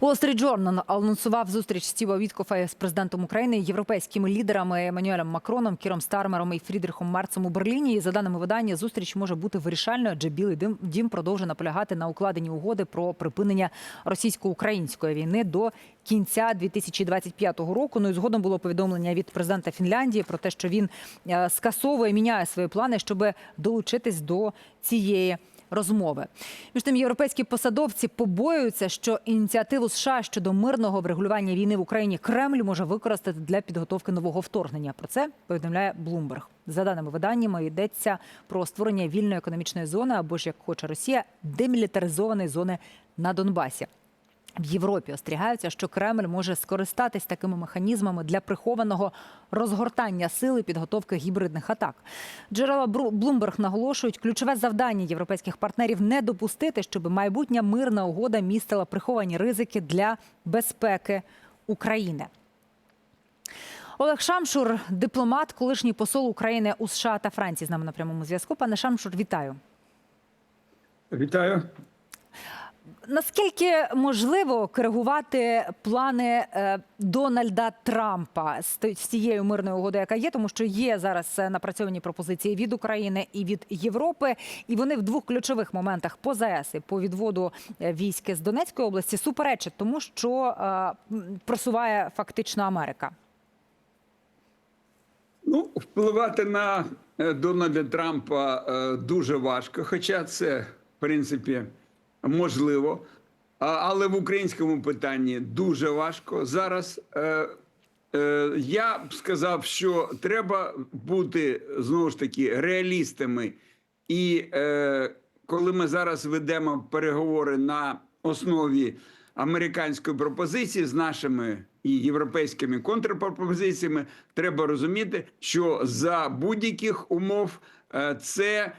Street Journal анонсував зустріч Стіва Віткофа з президентом України, європейськими лідерами Еммануелем Макроном, Кіром Стармером і Фрідріхом Марцем у Берліні. І за даними видання, зустріч може бути вирішальною, адже Білий дім продовжує наполягати на укладенні угоди про припинення російсько-української війни до кінця 2025 року. Ну і згодом було повідомлення від президента Фінляндії про те, що він е, скасовує, міняє свої плани, щоб долучитись до цієї розмови. Між тим, європейські посадовці побоюються, що ініціативу США щодо мирного врегулювання війни в Україні Кремль може використати для підготовки нового вторгнення. Про це повідомляє Блумберг. За даними виданнями, йдеться про створення вільної економічної зони або ж як хоче Росія, демілітаризованої зони на Донбасі. В Європі остерігаються, що Кремль може скористатись такими механізмами для прихованого розгортання сили підготовки гібридних атак. Джерела Блумберг наголошують, ключове завдання європейських партнерів не допустити, щоб майбутня мирна угода містила приховані ризики для безпеки України. Олег Шамшур, дипломат, колишній посол України у США та Франції з нами на прямому зв'язку. Пане Шамшур, вітаю. Вітаю. Наскільки можливо коригувати плани е, Дональда Трампа з цією мирною угодою, яка є, тому що є зараз е, напрацьовані пропозиції від України і від Європи, і вони в двох ключових моментах по ЗАЕС і по відводу е, військ з Донецької області суперечать тому, що просуває фактично Америка. Ну, впливати на Дональда Трампа дуже важко, хоча це, в принципі, можливо. Але в українському питанні дуже важко. Зараз е, е, я б сказав, що треба бути знову ж таки реалістами. І е, коли ми зараз ведемо переговори на основі американської пропозиції з нашими і європейськими контрпропозиціями, треба розуміти, що за будь-яких умов це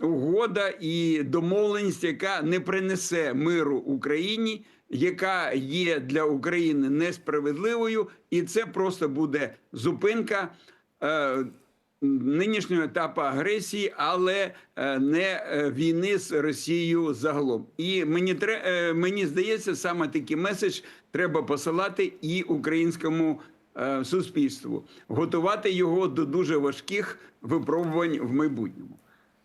угода і домовленість, яка не принесе миру Україні, яка є для України несправедливою, і це просто буде зупинка. Е, Нинішнього етапу агресії, але е, не е, війни з Росією загалом. І мені е, мені здається, саме такий меседж треба посилати і українському е, суспільству, готувати його до дуже важких випробувань в майбутньому.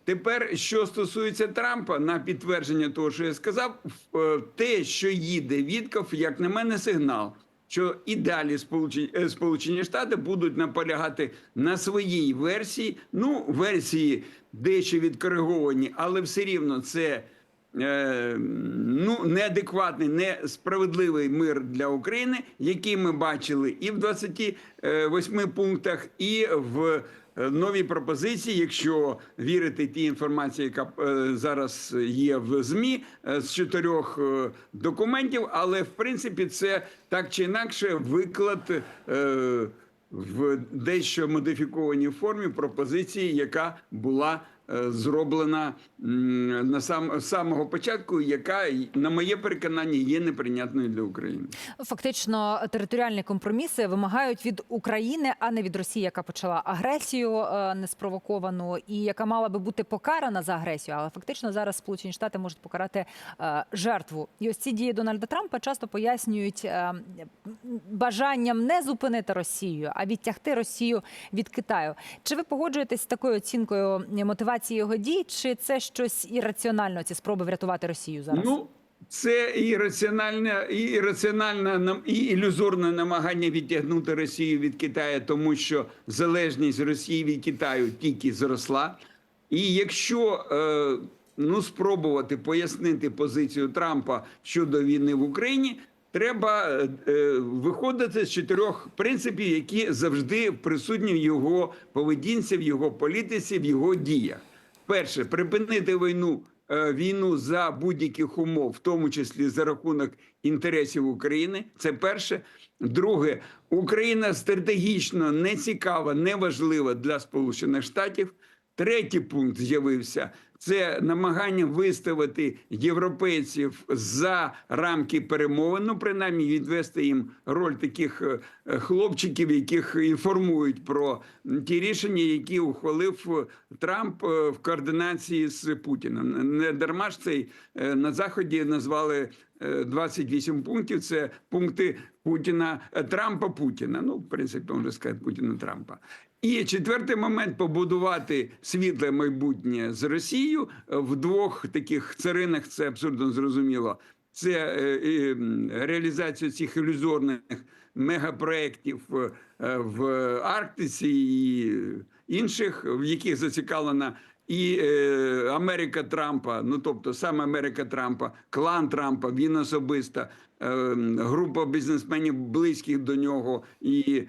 Тепер, що стосується Трампа, на підтвердження того, що я сказав, е, те, що їде Вітков, як на мене, сигнал, що і далі Сполучені, е, Сполучені Штати будуть наполягати на своїй версії. Ну, версії дещо відкориговані, але все рівно це е, ну, неадекватний, несправедливий мир для України, який ми бачили і в 28 пунктах, і в е, новій пропозиції, якщо вірити тій інформації, яка е, зараз є в ЗМІ е, з чотирьох документів, але в принципі це так чи інакше виклад. в дещо модифікованій формі пропозиції, яка була зроблена на сам самого початку, яка, на моє переконання, є неприйнятною для України. Фактично, територіальні компроміси вимагають від України, а не від Росії, яка почала агресію е, неспровоковану і яка мала би бути покарана за агресію. Але фактично зараз Сполучені Штати можуть покарати е, жертву. І ось ці дії Дональда Трампа часто пояснюють е, бажанням не зупинити Росію, а відтягти Росію від Китаю. Чи ви погоджуєтесь з такою оцінкою мотивації його дій? Чи це щось ірраціонально? Ці спроби врятувати Росію зараз? Ну, це і раціональне, і раціональне нам- і ілюзорне намагання відтягнути Росію від Китаю, тому що залежність Росії від Китаю тільки зросла. І якщо е, ну, спробувати пояснити позицію Трампа щодо війни в Україні, треба е, е, виходити з чотирьох принципів, які завжди присутні в його поведінці, в його політиці, в його діях. Перше, припинити війну е, війну за будь-яких умов, в тому числі за рахунок інтересів України. Це перше. Друге, Україна стратегічно не цікава, не важлива для Сполучених Штатів. Третій пункт з'явився. Це намагання виставити європейців за рамки перемовин, ну принаймні відвести їм роль таких е, е, хлопчиків, яких інформують про ті рішення, які ухвалив Трамп е, в координації з Путіним. Не дарма ж цей е, на заході назвали е, 28 пунктів. Це пункти Путіна е, Трампа Путіна. Ну, в принципі, можна сказати Путіна Трампа. І четвертий момент побудувати світле майбутнє з Росією в двох таких царинах. Це абсолютно зрозуміло. Це е, реалізація цих ілюзорних мегапроєктів е, в Арктиці і інших, в яких зацікавлена і е, Америка Трампа, ну тобто саме Америка Трампа, клан Трампа, він особисто, група бізнесменів близьких до нього, і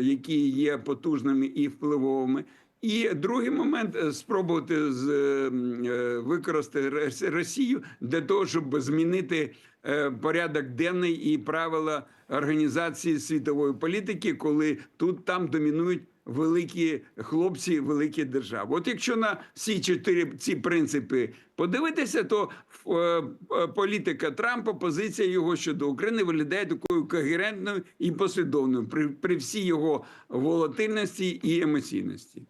які є потужними і впливовими. І другий момент е, спробувати з, е, е, використати Росію для того, щоб змінити е, порядок денний і правила організації світової політики, коли тут там домінують великі хлопці, великі держави. От якщо на всі чотири ці принципи подивитися, то е, е, політика Трампа, позиція його щодо України виглядає такою когерентною і послідовною при, при всій його волатильності і емоційності.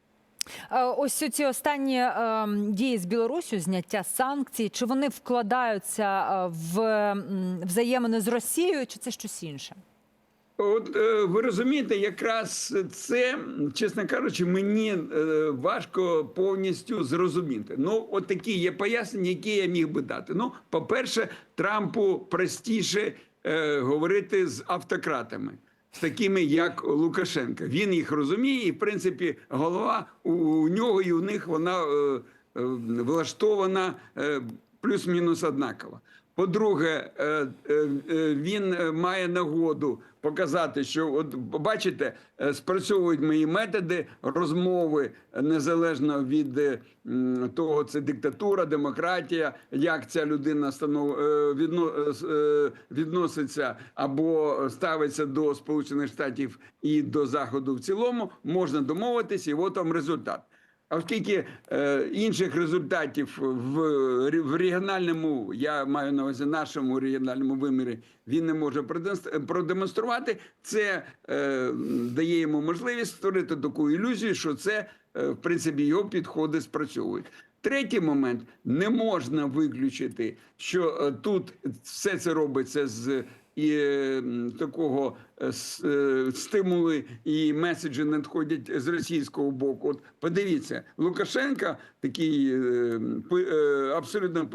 Е, Ось ці останні е, дії з Білорусю, зняття санкцій, чи вони вкладаються е, в взаємини з Росією, чи це щось інше? От е, ви розумієте, якраз це, чесно кажучи, мені е, важко повністю зрозуміти. Ну, от такі є пояснення, які я міг би дати. Ну, по-перше, Трампу простіше е, говорити з автократами, з такими як Лукашенка. Він їх розуміє, і в принципі голова у, у нього і у них вона е, е, влаштована е, плюс-мінус однакова. По-друге, е, е, е, він має нагоду показати, що от бачите, спрацьовують мої методи розмови незалежно від того, це диктатура, демократія, як ця людина станов... відно... відноситься або ставиться до Сполучених Штатів і до Заходу в цілому, можна домовитися, і от вам результат. Оскільки е, інших результатів в, в регіональному, я маю на увазі нашому регіональному вимірі, він не може продемонстр- продемонструвати, це е, дає йому можливість створити таку ілюзію, що це е, в принципі його підходи спрацьовують. Третій момент не можна виключити, що е, тут все це робиться з і такого е, е, стимули і меседжі надходять з російського боку. От подивіться, Лукашенка такий е, абсолютно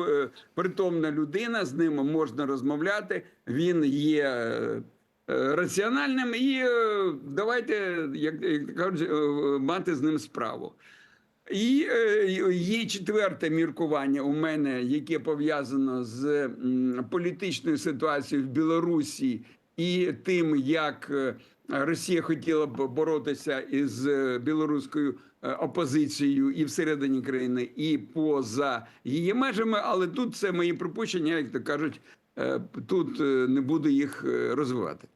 притомна людина. З ним можна розмовляти. Він є. Раціональним і давайте, як, кажуть, мати з ним справу. І е, є четверте міркування у мене, яке пов'язано з політичною ситуацією в Білорусі і тим, як е, Росія хотіла б боротися із е, білоруською опозицією і всередині країни, і поза її межами. Але тут це мої припущення, як то кажуть, тут не буду їх розвивати.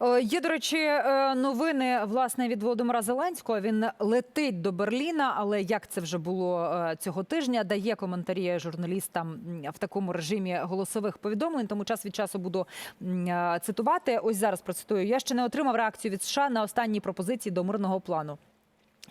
Е, Є, до речі, е, новини власне від Володимира Зеленського. Він летить до Берліна, але як це вже було е, цього тижня, дає коментарі журналістам в такому режимі голосових повідомлень. Тому час від часу буду цитувати. Ось зараз процитую. Я ще не отримав реакцію від США на останні пропозиції до мирного плану.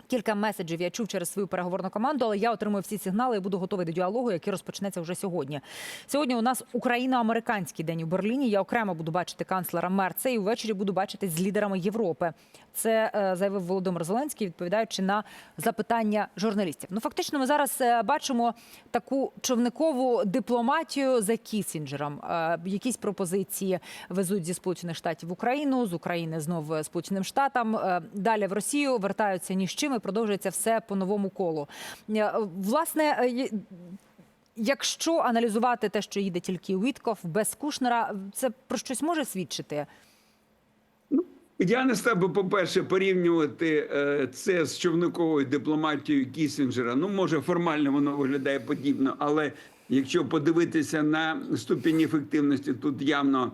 Кілька меседжів я чув через свою переговорну команду, але я отримую всі сигнали і буду готовий до діалогу, який розпочнеться вже сьогодні. Сьогодні у нас україно-американський день у Берліні. Я окремо буду бачити канцлера Мерца і ввечері буду бачити з лідерами Європи. Це е, заявив Володимир Зеленський, відповідаючи на запитання журналістів. Ну фактично, ми зараз е, бачимо таку човникову дипломатію за Кісінджером. Е, Якісь пропозиції везуть зі Сполучених Штатів в Україну, з України знов е, Сполученим Штатам. Далі в Росію вертаються ні з чим і продовжується все по новому колу. Е, Власне. е, Якщо аналізувати те, що їде тільки Уітков без Кушнера, це про щось може свідчити? Я не став би, по-перше, порівнювати е, це з човниковою дипломатією Кісінджера. Ну, може, формально воно виглядає подібно, але якщо подивитися на ступінь ефективності, тут явно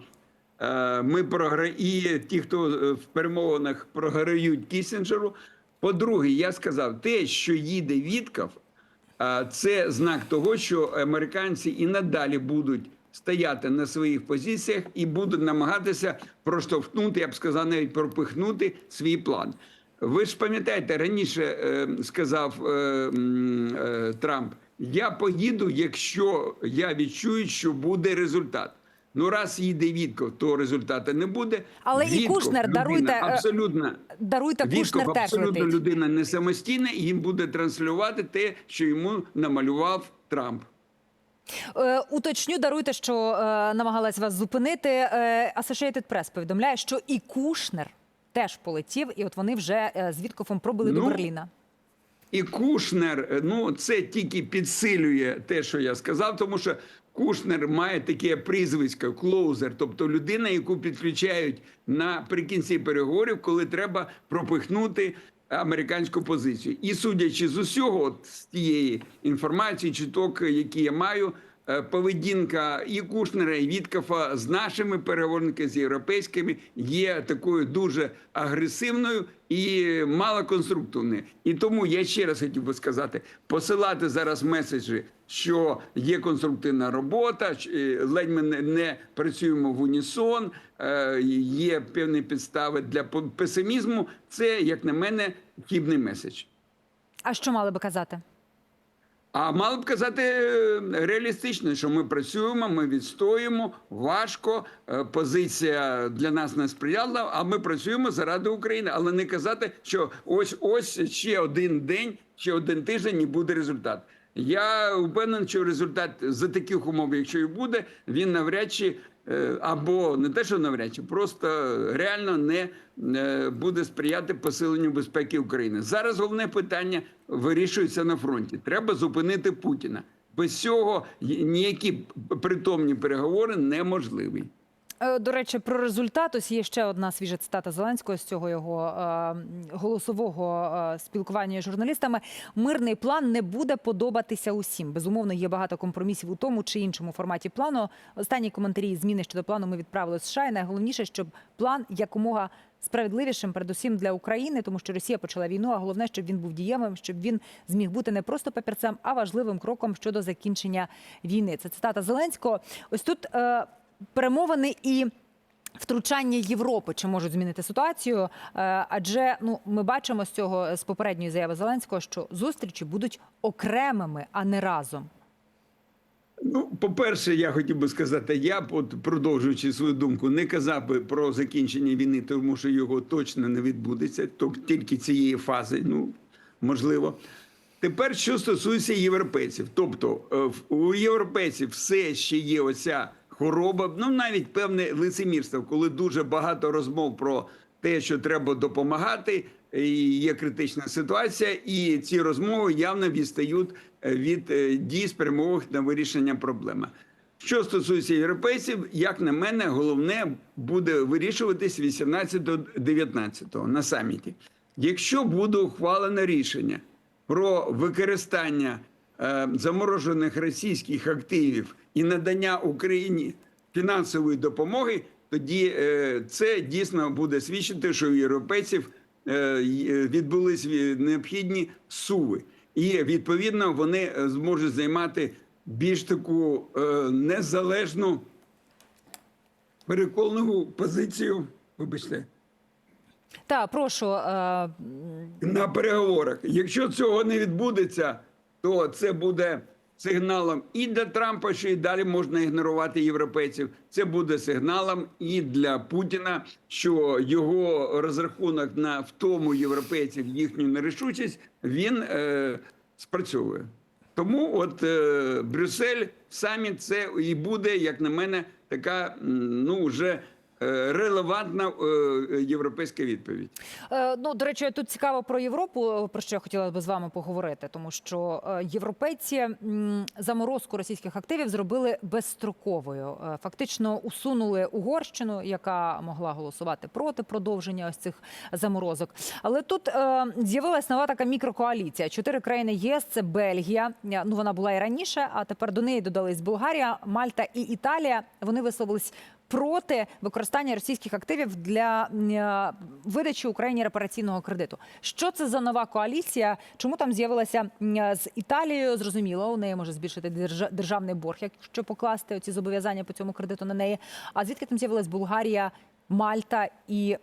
ми програ... і ті, хто в перемовинах програють Кісінджеру. По-друге, я сказав, те, що їде Вітков, це знак того, що американці і надалі будуть стояти на своїх позиціях і будуть намагатися проштовхнути, я б сказав, навіть пропихнути свій план. Ви ж пам'ятаєте, раніше е, сказав е, е, Трамп: я поїду, якщо я відчую, що буде результат. Ну, раз їде Вітков, то результату не буде. Але і Кушнер, людина даруйте, е, абсолютно Даруйте, Вітков Кушнер теж абсолютно людина не самостійна, і їм буде транслювати те, що йому намалював Трамп. Е, уточню, даруйте, що е, намагалась вас зупинити. Е, Associated Press повідомляє, що і Кушнер теж полетів, і от вони вже е, з Віткофом пробили до Ну, Берліна. І Кушнер, е, ну це тільки підсилює те, що я сказав, тому що Кушнер має таке прізвисько клоузер, тобто людина, яку підключають наприкінці переговорів, коли треба пропихнути американську позицію. І судячи з усього, от з тієї інформації, чуток, які я маю. Е, Поведінка і Кушнера, і Віткафа з нашими переговорниками, з європейськими є такою дуже агресивною і малоконструктивною. І тому я ще раз хотів би сказати: посилати зараз меседжі, що є конструктивна робота, е, ледь ми не, працюємо в унісон, е, є певні підстави для песимізму. Це, як на мене, хібний меседж. А що мали би казати? А мали б казати е, реалістично, що ми працюємо, ми відстоїмо важко. е, Позиція для нас не сприяла, а ми працюємо заради України. Але не казати, що ось ось ще один день, ще один тиждень і буде результат. Я впевнений, що результат за таких умов, якщо і буде, він навряд чи або не те, що навряд чи, просто реально не е, буде сприяти посиленню безпеки України. Зараз головне питання вирішується на фронті. Треба зупинити Путіна. Без цього ніякі притомні переговори неможливі. Е, До речі, про результат ось є ще одна свіжа цитата Зеленського з цього його е, голосового е, спілкування з журналістами. Мирний план не буде подобатися усім. Безумовно, є багато компромісів у тому чи іншому форматі плану. Останні коментарі і зміни щодо плану ми відправили з США. І найголовніше, щоб план якомога справедливішим, передусім для України, тому що Росія почала війну. А головне, щоб він був дієвим, щоб він зміг бути не просто папірцем, а важливим кроком щодо закінчення війни. Це цитата Зеленського. Ось тут. Е, перемовини і втручання Європи чи можуть змінити ситуацію? Е, Адже ну ми бачимо з цього з попередньої заяви Зеленського, що зустрічі будуть окремими, а не разом. Ну, по-перше, я хотів би сказати, я от, продовжуючи свою думку, не казав би про закінчення війни, тому що його точно не відбудеться, то тільки цієї фази, ну можливо. Тепер, що стосується європейців, тобто е, у європейців все ще є оця хвороба, ну навіть певне лицемірство, коли дуже багато розмов про те, що треба допомагати, і є критична ситуація, і ці розмови явно відстають е, від е, дій спрямованих на вирішення проблеми. Що стосується європейців, як на мене, головне буде вирішуватись 18-19 на саміті. Якщо буде ухвалено рішення про використання заморожених російських активів і надання Україні фінансової допомоги, тоді е, це дійсно буде свідчити, що у європейців е, е, відбулись необхідні суви, і відповідно вони е, зможуть займати більш таку е, незалежну переконливу позицію. Вибачте. Та прошу е, на переговорах. Якщо цього не відбудеться, то це буде сигналом і для Трампа, що і далі можна ігнорувати європейців. Це буде сигналом і для Путіна, що його розрахунок на втому європейців їхню нерішучість він е, спрацьовує. Тому от е, Брюссель саміт це і буде, як на мене, така ну вже релевантна е, європейська відповідь. Е, Ну, до речі, тут цікаво про Європу, про що я хотіла би з вами поговорити, тому що е, європейці заморозку російських активів зробили безстроковою. Е, Фактично усунули Угорщину, яка могла голосувати проти продовження ось цих заморозок. Але тут е, з'явилась нова така мікрокоаліція. Чотири країни ЄС це Бельгія. Е, Ну вона була і раніше, а тепер до неї додались Болгарія, Мальта і Італія. Вони висловились проти використання російських активів для е, видачі Україні репараційного кредиту. Що це за нова коаліція? Чому там з'явилася з Італією? Зрозуміло, у неї може збільшити держа- державний борг, якщо покласти ці зобов'язання по цьому кредиту на неї. А звідки там з'явилась Болгарія, Мальта і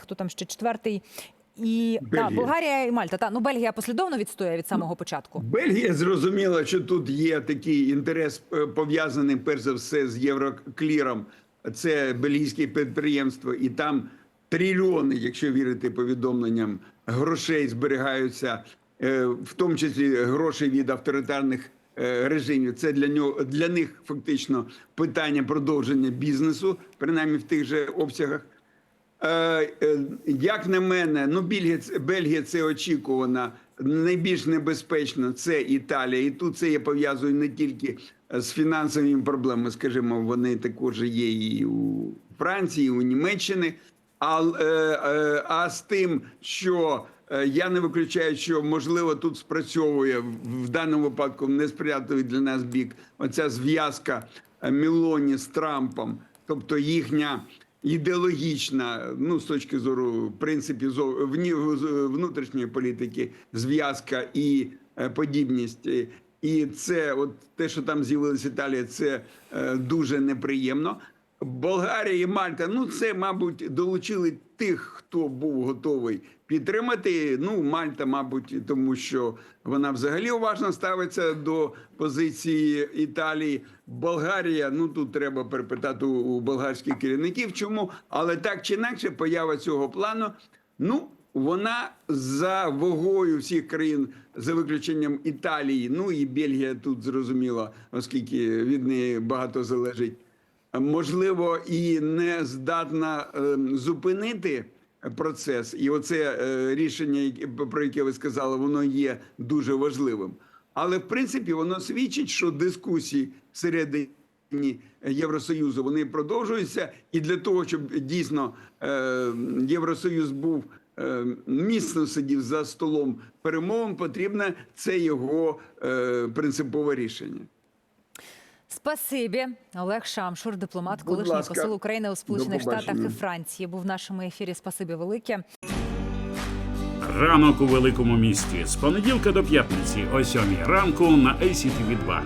хто там ще четвертий? І та, Болгарія і Мальта. Та ну Бельгія послідовно відстоює від самого початку. Бельгія зрозуміла, що тут є такий інтерес е, пов'язаний перш за все з Єврокліром. Це бельгійське підприємство, і там трильйони, якщо вірити повідомленням, грошей зберігаються, е, в тому числі гроші від авторитарних е, режимів. Це для нього для них фактично питання продовження бізнесу, принаймні в тих же обсягах. Е, Як на мене, ну Бельгія, це- очікувано. Найбільш небезпечно це Італія, і тут це я пов'язую не тільки з фінансовими проблемами, скажімо, вони також є і у Франції, і у Німеччини, а, е, е, а з тим, що е, я не виключаю, що можливо тут спрацьовує в- даному випадку в несприятливий для нас бік оця зв'язка е, Мілоні з Трампом, тобто їхня ідеологічна, ну з точки зору принципів внутрішньої політики, зв'язка і е, подібність. І- це, от те, що там з'явилася Італія, це е, дуже неприємно. Болгарія і Мальта, ну це, мабуть, долучили тих, хто був готовий підтримати. Ну, Мальта, мабуть, тому що вона взагалі уважно ставиться до позиції Італії. Болгарія, ну тут треба перепитати у, болгарських керівників, чому, але так чи інакше, поява цього плану, ну. Вона за вагою всіх країн, за виключенням Італії, ну і Бельгія тут зрозуміло, оскільки від неї багато залежить можливо, і не здатна е, зупинити процес. І оце е, рішення, про яке ви сказали, воно є дуже важливим. Але в принципі воно свідчить, що дискусії всередині Євросоюзу вони продовжуються, і для того, щоб дійсно е, Євросоюз був е, міцно сидів за столом перемовин, потрібне це його принципове рішення. Спасибі, Олег Шамшур, дипломат, колишній ласка. посол України у Сполучених Штатах і. Франції. Був в нашому ефірі. Спасибі велике. Ранок у великому місті з понеділка до п'ятниці о 7 ранку на ACTV 2